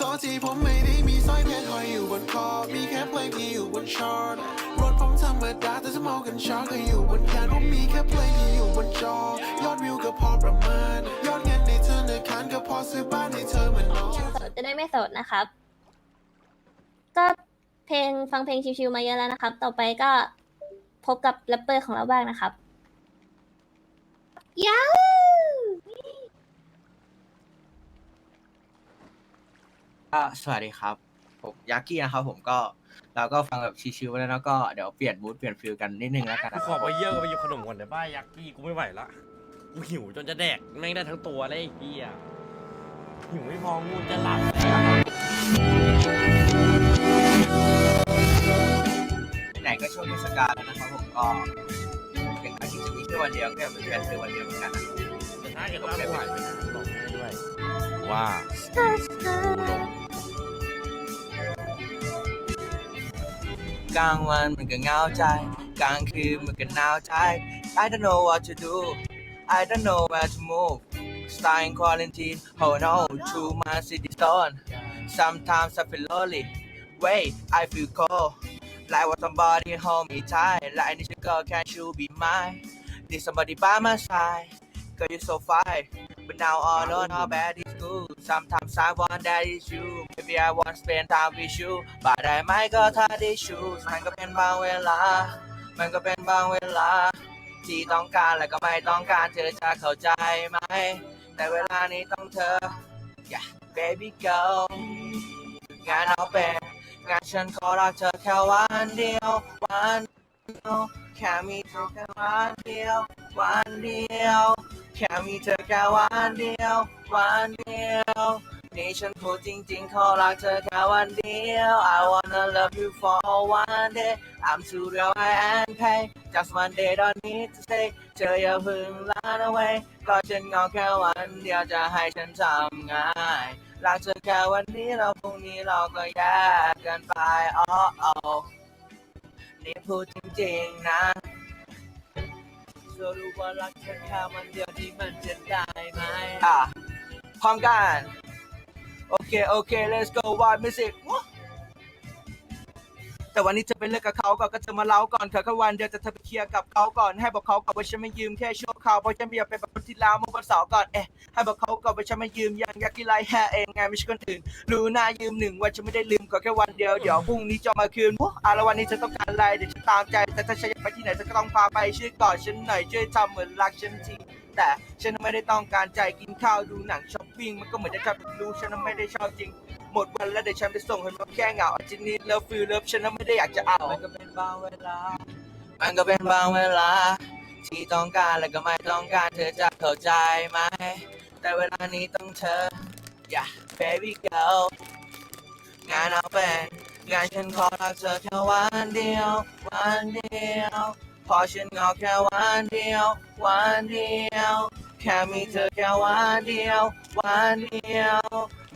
ทษทีผมไม่ได้มีสร้อยเพชรห้อยอยู่บนคอ มีแค่เพลงที่อยู่บนชาร์ตรถผมธรรมดาแต่สมองกันชาร์ก็อยู่บนแขนผมมีแค่เพลงที่อยู่บนจอ ยอดวิวก็พอประมาณ ยอดเงินในธนาคารก็พอซื้อบ้านให้เธอเหมือนน้องโสดจะได้ไม่โสดนะครับ ก็เพลงฟังเพลงชิวๆมาเยอะแล้วนะครับ ต่อไปก็พบกับแรปเปอร์ของเราบ้างนะครับย้าว ก็สวัสดีครับ ผมยักกี้นะครับผมก็เราก็ฟังแบบชิวๆแล้วแล้วก็เดี๋ยวเปลี่ยนมูดเปลี่ยนฟิลกันนิดนึงแล้วกันกูนะขอไปเยี่ยวกับไปหยิบขนมก่อนได้ป่ะยักกี้กูไม่ไหวละกูหิวจนจะแดกแม่งได้ทั้งตัวเลยไอ้เหี้ยหิวไม่พองูจะหลับแล้วไหนๆก็ช่วงเทศกาลแล้วนะครับผมก็เป็นอาทิตย์จะมีแค่วันเดียวก็เป็นเปลี่ยนฟิลวันเดียวเหมือนกันนะแต่ถ้าเกิดว่ากูหายไปนะบอกแม่ด้วยว่ากล างวันมันก็เหงาใจ กลางคืนมันก็หนาวใจ I don't know what to do I don't know where to move Stay in quarantine Oh no to my city zone Sometimes I feel lonely Wait I feel cold Like what somebody hold me tight Like I need you girl can't you be mine Need somebody by my side Girl you so fine But now all alone how bad is good Sometimes I want that is you Maybe I want spend time with you But I might ก็ถ้าได้ชูมันก็เป็นบางเวลา มันก็เป็นบางเวลา ที่ต้องการและก็ไม่ต้องการเธอจะเข้าใจไหม แต่เวลานี้ต้องเธอ yeah baby girl งานเอาเป็นงานฉันขอรักเธอแค่วันเดียววันเดียวแค่มีเธอแค่วันเดียววันเดียวแค่มีเธอแค่วันเดียววันเดียว นี่ฉันพูดจริงๆขอรักเธอแค่วันเดียว I wanna love you for one day I'm too real I and pay just one day don't need to say เธออย่าเพึ่งลา away ก็ฉันงาแค่วันเดียวจะให้ฉันทำง่ายรักเธอแค่วันนี้เราพรุ่งนี้เราก็แยกกันไปอ๋ออนี่พูดจริงๆนะเธอรู้ว่ารักเธอแค่วันเดียวนี้มันจะได้ไหมอะพร้อมกัน โอเคโอเค let's go wild music แต่วันนี้จะไปเลิกกับเขาก่อนก็จะมาเล่าก่อนเธอแค่วันเดียวจะเธอไปเคลียร์กับเขาก่อนให้บอกเขาก่อนว่าฉันไม่ยืมแค่ชั่วคราวเพราะฉันไม่อยากเป็นแบบคนที่แล้วเมื่อวันเสาร์ก่อนเอ๊ะให้บอกเขาก่อนว่าฉันไม่ยืมยังอยากกินไรแฮ่เองไงไม่ใช่คนอื่นรู้หน้ายืมหนึ่งวันฉันไม่ได้ลืมขอแค่วันเดียวเดี๋ยวพรุ่งนี้จะมาคืนว้าอะแล้ววันนี้เธอต้องการอะไรเดี๋ยวฉันตามใจแต่ถ้าฉันอยากไปที่ไหนเธอก็ต้องพาไปช่วยกอดฉันหน่อยช่วยทำเหมือนรักฉันที แต่ฉันไม่ได้ต้องการใจกินข้าวดูหนังช้อปปิ้งมันก็เหมือนจะชอบรู้ฉันไม่ได้ชอบจริง หมดวันแล้วเดี๋ยวฉันไปส่งให้มาแค่เหงาอาจินนี้เลิฟฟิลเลิฟฉันนั้นไม่ได้อยากจะเอามันก็เป็นบางเวลา มันก็เป็นบางเวลา ที่ต้องการและก็ไม่ต้องการเธอจะเข้าใจไหมแต่เวลานี้ต้องเธอ yeah baby girl งานเอาเป็นงานฉันขอรักเธอแค่วันเดียว วันเดียว พอฉันเหงาแค่วันเดียว วันเดียว แค่มีเธอแค่วันเดียว วันเดียว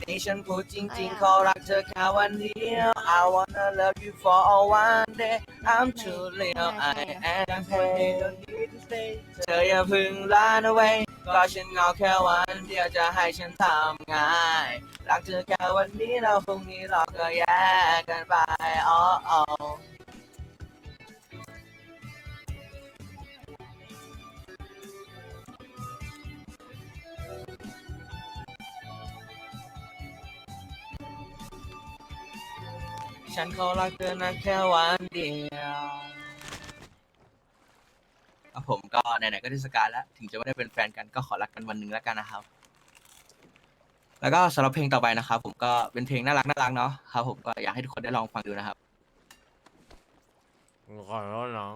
นี่ฉันพูดจริงๆขอรักเธอแค่วันเดียว I wanna love you for one day I'm too real I am pain don't need to stay เธออย่าเพึ่งลา away ก็ฉันเหงาแค่วันเดียวจะให้ฉันทำง่ายรักเธอแค่วันนี้แล้วพรุ่งนี้เราก็แยกกันไปอ๋อ ฉันขอรักเธอนะแค่วันเดียวอะผมก็ไหนๆก็เทศกาลแล้ว ถึงจะไม่ได้เป็นแฟนกันก็ขอรักกันวันหนึ่งแล้วกันนะครับ แล้วก็สำหรับเพลงต่อไปนะครับ ผมก็เป็นเพลงน่ารักน่ารักเนาะครับ ผมก็อยากให้ทุกคนได้ลองฟังดูนะครับขอโทษน้อง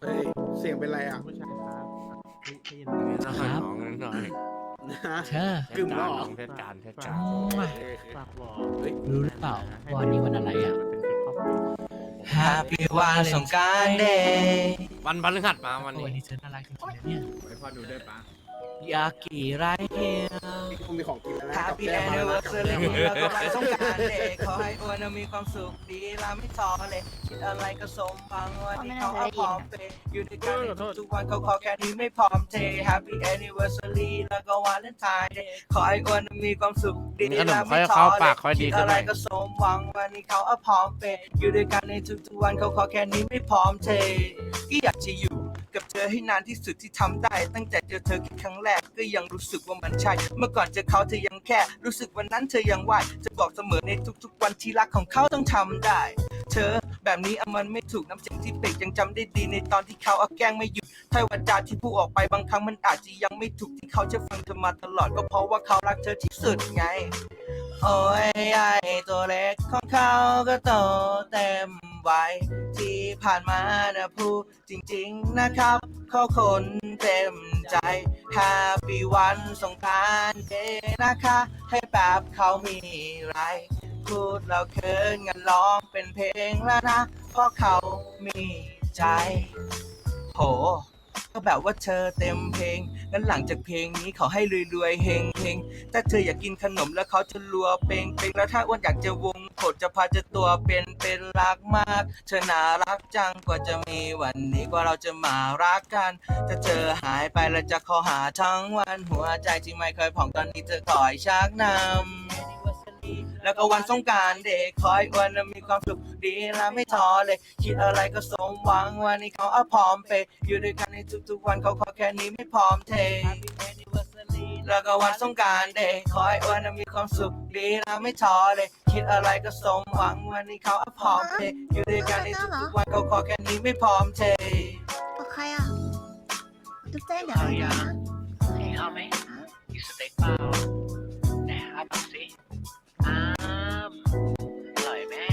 เฮ้ยเสียงเป็นไรอะผู้ชายครับน้องน้องน้อง เธอกึ่มแล้วเหรอเทศกาลเทศกาลฝากบอกรู้หรือเปล่าว่าวันนี้วันอะไรอะ Happy วันสงกรารเดย์วันพฤหัสมาวันวันนี้นี้เธอน่ารักจริงๆนะเนี่ยไปพ่อดูได้ปะ ยากิไรเฮียคงมีของกินแล้วนะ Happy กับแก้มมาแล้วนะ anniversary แล้วก็วันสงกรานต์เด็กขอให้อ้วนมีความสุขดีลาไม่ท้อเลย คิดอะไรก็สมหวังวันนี้เขาเอาพร้อมเปย์อยู่ด้วยกันในทุกๆวันเขาขอแค่นี้ไม่พร้อมเท Happy anniversary แล้วก็วันเลนไทน์เดย์ขอให้อ้วนมีความสุขดีขนลามค่ไม่อยท้อเข้าเลปายกค่อยดีคิดขึ้นอะหไรน่อยก็สมหวังวันนี้เขาเอาพร้อมเปย์อยู่ด้วยกันในทุกๆวันเขาขอแค่นี้ไม่พร้อมเทก็อยากจะอยู่ กับเธอให้นานที่สุดที่ทำได้ ตั้งแต่เจอเธอแค่ครั้งแรกก็ยังรู้สึกว่ามันใช่ เมื่อก่อนเจอเขาเธอยังแค่ รู้สึกวันนั้นเธอยังไหวจะบอกเสมอในทุกๆ วันที่รักของเขาต้องทำได้ เธอแบบนี้อมันไม่ถูกน้ำเสียงที่เปกยังจำได้ดีในตอนที่เขาเอาแกล้งไม่หยุดถ้ายวาจาที่พูดออกไปบางครั้งมันอาจจะยังไม่ถูกที่เขาจะฟังเธอมาตลอดก็เพราะว่าเขารักเธอที่สุดไง โอ้ยไอตัวเล็กของเขาก็โตเต็ม วัยที่ผ่านมานะพูดจริงๆนะครับเขาคนเต็มใจ Happy วันสงกรานต์เดย์นะคะ ให้แบบเขามีไร พูดเราเคินกันร้องเป็นเพลงแล้วนะ เพราะเขามีใจ โห ก็แบบว่าเธอเต็มเพลงงั้นหลังจากเพลงนี้ขอให้รวยๆเฮงเฮงถ้าเธออยากกินขนมแล้วเขาจะรัวเปงเปงแล้วถ้าอ้วนอยากจะวงโคดจะพาจะตัวเป็นเป็นรักมากเธอน่ารักจังกว่าจะมีวันนี้กว่าเราจะมารักกันถ้าเธอหายไปแล้วจะขอหาทั้งวันหัวใจที่ไม่เคยผ่องตอนนี้เธอคอยชักนำ แล้วก็วันสงกรารเด็กคอยอ้วนนะมีความสุขดีและไม่ท้อเลย คิดอะไรก็สมหวังวันนี้เขาเอาพร้อมไปย์อยู่ด้วยกันในทุกๆวันเขาขอแค่นี้ไม่พร้อมเทแล้วก็วันสงกรารเด็กคอยอ้วนนะมีความสุขดีและไม่ท้อเลย คิดอะไรก็สมหวังวันนี้เขาเอาพร้อมไปย์อยู่ด้วยกันในทุกๆวันเขาขอแค่นี้ไม่พร้อมเทบอกใครอะจุ๊บแจ้งเดี๋ยวอะไรนะให้เข้าไหมกินสเต็กเปล่าแหนอ้าปากสิ อ้ามอร่อยแม่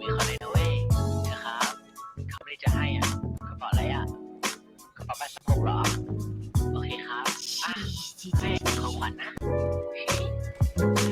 มีคนเลยนะเว้ยนะครับ เขาไม่ได้จะให้อะกระเป๋าอะไรอะกระเป๋าแปดสกเหรอ โอเคครับอะให้เป็นของขวัญนะ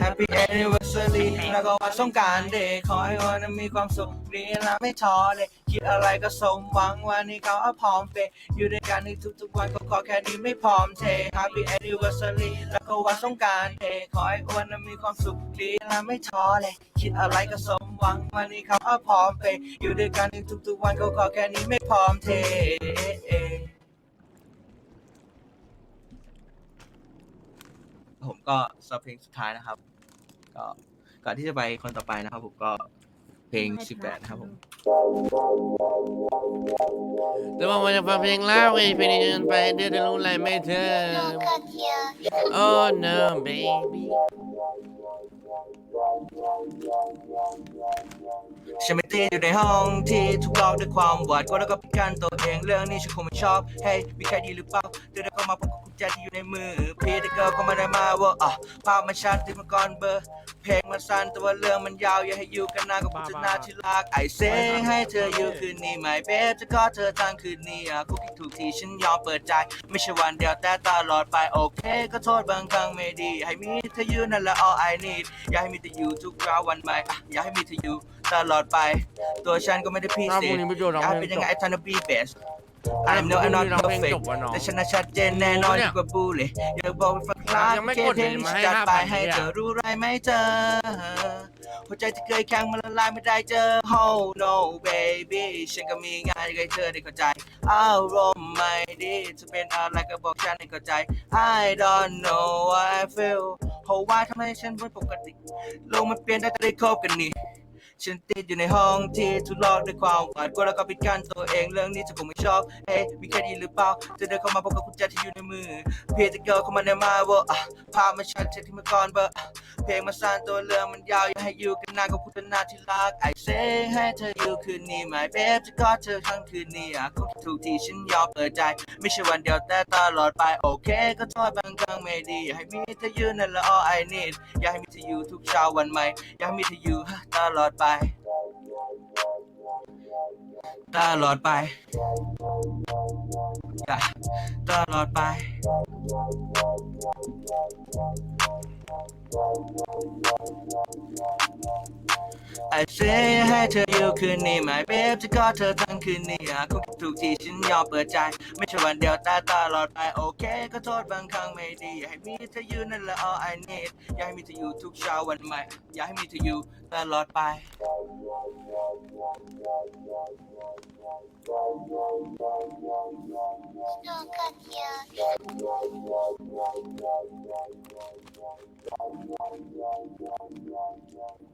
Happy anniversary แล้วก็วันสงกรารเด็กขอให้วันนั้นมีความสุขดีและไม่ท้อเลย คิดอะไรก็สมหวังวันนี้เขาเอาพร้อมเปย์อยู่ด้วยกันในทุกๆวันก็ขอแค่นี้ไม่พร้อมเท Happy anniversary แล้วก็วันสงกรารเด็กขอให้วันนั้นมีความสุขดีและไม่ท้อเลย คิดอะไรก็สมหวังวันนี้เขาเอาพร้อมเปย์อยู่ด้วยกันในทุกๆวันก็ขอแค่นี้ไม่พร้อมเท ผมก็สำหรับเพลงสุดท้ายนะครับ ก็ก่อนที่จะไปคนต่อไปนะครับผมก็ เพลง 18นะครับผมจะบอกว่าจะฟังเพลงแล้วไอ้เพลงนี้จนไปเดือดจะรู้อะไรไหม่เธอ Oh no baby ฉันไม่ติดอยู่ในห้องที่ถูกหลอกด้วยความหวาดกลัวแล้วก็ปิดกั้นตัวเองเรื่องนี้ฉันคงไม่ชอบ เฮ้ยมีใครดีหรือเปล่า เธอเดินเข้ามาพบกับกุญแจที่อยู่ในมือพี่แต่เกิร์ลก็ไม่ได้มาว่าอะภาพมันชัดที่มันก่อนเบอร์ เพลงมันสั้นแต่ว่าเรื่องมันยาว อย่าให้อยู่กันนานกับพุทธนาที่รักไอเซให้เธออยู่คืนนี้ไหมเบฟจะขอเธอทั้งคืนนี้อะคุกคิดถูกทีฉันยอมเปิดใจ ไม่ใช่วันเดียวแต่ตลอดไปโอเค ก็โทษบางครั้งไม่ดี ให้มีเธออยู่นั่นแหละ all I need อยากให้มีเธออยู่ทุกคราววันใหม่อะอยากให้มีเธออยู่ตลอดไป ตัวฉันก็ไม่ได้พิถ้าเศพรุ่งษนี้พี่โจร้องอยากเพลเป็นงยังจไงบ I tryna be best I know I'm not ร้องเพลง perfect จบวะน้อง แต่ฉันน่ะชัดเจนแน่นอนเนี่ยยิ่งกว่าบูเลยอยากบอกเป็นฟังคลาสยังไม่แค่กดเพลงเลยนี้มาฉันให้จัดไป5,000ให้เนี่ยเธอรู้ไรไหมเธอหัวใจที่เคยแข็งมันละลายไม่ได้เจอ Oh no baby ฉันก็มีงานให้เธอได้เข้าใจอารมณ์ไม่ดีจะเป็นอะไรก็บอกฉันให้เข้าใจ I don't know what I feel เพราะว่าทำไมฉันเป็นปกติโลกมันเปลี่ยนได้แต่ได้คบกันนี่ ฉันติดอยู่ในห้องที่ถูกหลอกด้วยความหวาดกลัวแล้วก็ปิดกั้นตัวเองเรื่องนี้ฉันคงไม่ชอบเฮ้ยมีใครดีหรือเปล่าเธอเดินเข้ามาพบกับกุญแจที่อยู่ในมือ เพียงแต่เกิร์ลเข้ามาในมาว่าอะภาพมันชัดเจนที่เมื่อก่อนเบอร์เพลงมันสั้นตัวเรื่องมันยาวอย่าให้อยู่กันนานกับคุณนาที่รักไอเซให้เธออยู่คืนนี้ไหมเบฟจะกอดเธอทั้งคืนนี้อะคงถูกที่ฉันยอมเปิดใจ ไม่ใช่วันเดียวแต่ตลอดไปโอเค ก็โทษบางครั้งไม่ดีอยากให้มีเธออยู่นั่นแหละ all I need อยากให้มีเธออยู่ทุกเช้าวันใหม่อยากให้มีเธออยู่ตลอดไปตลอดไป ตลอดไปไอเซให้เธออยู่คืนนี้ไหมเบฟจะกอดเธอทั้ง คืนนี้หากคงถูกที่ฉันยอมเปิดใจ ไม่ใช่วันเดียวแต่ตลอดไปโอเค ก็โทษบางครั้งไม่ดี อยากให้มีเธออยู่นั่นแหละ all I need อยากให้มีเธออยู่ทุกเช้าวันใหม่ อยากให้มีเธออยู่ตลอดไปข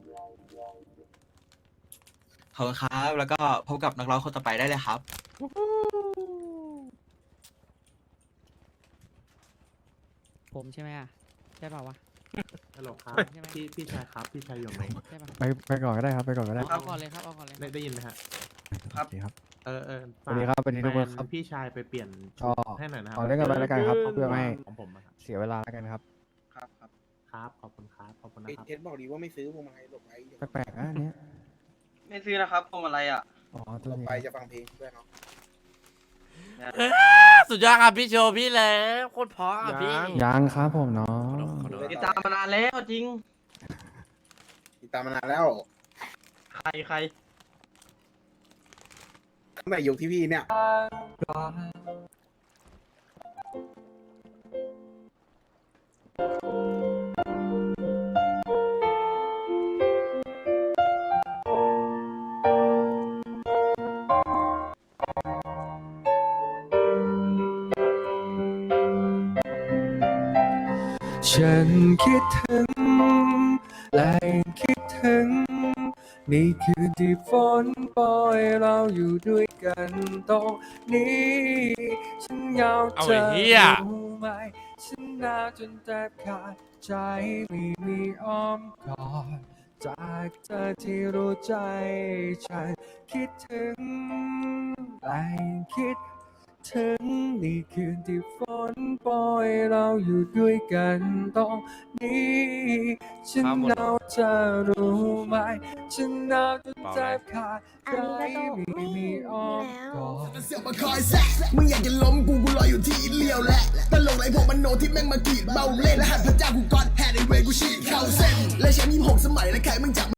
อบคุณครับ แล้วก็พบกับนักร้องคนต่อไปได้เลยครับ ผมใช่ไหมอะ ใช่เปล่าวะ ฮัลโหลครับ ใช่ไหม พี่พี่ชายครับ พี่ชายอยู่ไหมใช่ป่ะไปไปก่อนก็ได้ครับไปก่อนก็ได้เอาก่อนเลยครับเอาก่อนเลยได้ได้ยินไหมฮะ ครับสวัสดีครับ เออเออสวัสดีครับสวัสดีทุกคนครับแฟพี่ชายไปเปลี่ยนก็ชุดให้หน่อยนะครัเอาเล่นกันไปแล้วกันครับเพื่อไม่ให้ ของผมอะครับ เสียเวลาแล้วกันครับครับครับ ครับ ขอบคุณครับ ขอบคุณนะไอ้ครับเท็ดบอกดีว่าไม่ซื้อพวงมาลัยหลบไว้เดี๋ยวแปลกๆนะอันเนี้ย ไม่ซื้อนะครับพวงมาลัยอะอ๋อตัหวลบนี้ไปจะฟังเพลงด้วยเนาะสุดยอดครับพี่โชว์พี่แล้วโคตรเพราะอะพี่ยังครับผมเนาะขอโทษติดตามมานานแล้วจริง ติดตามมานานแล้ว ใครใครตั้งแต่ยุคที่พี่เนี่ย ฉันคิดถึงและยังคิดถึงนี่คือที่ฝนปล่อยเราอยู่ด้วยกันตรงนี้ ฉันเหงาเอาเธไอ้อเหี้ย รู้ไหมฉันหนาวจนแทบขาดใจไม่มีอ้อมกอดจากเธอที่รู้ใจ ฉันคิดถึงและยังคิด ถึงนี่คืนที่ฝนปล่อยเราอยู่ด้วยกันตรงนี้ฉันครับหมดหนาวเธอรู้ไหมฉันหนาวจนแทบขาดอันใจนี้ก็ต้องไม่ไม่มีมีอ้อมแล้วกอดเสียมาคอยแซะมึงอยากจะล้มกูกูรออยู่ที่เลี้ยวแหละตลกไรผมมันโนที่แม่งมากรีดเบาเล่นรหัสพระเจ้ากูก้อนแฮนด์ไอเวย์กูฉีดเข้าเส้นและแชมป์ยี่หกสมัยและใครมึงจับ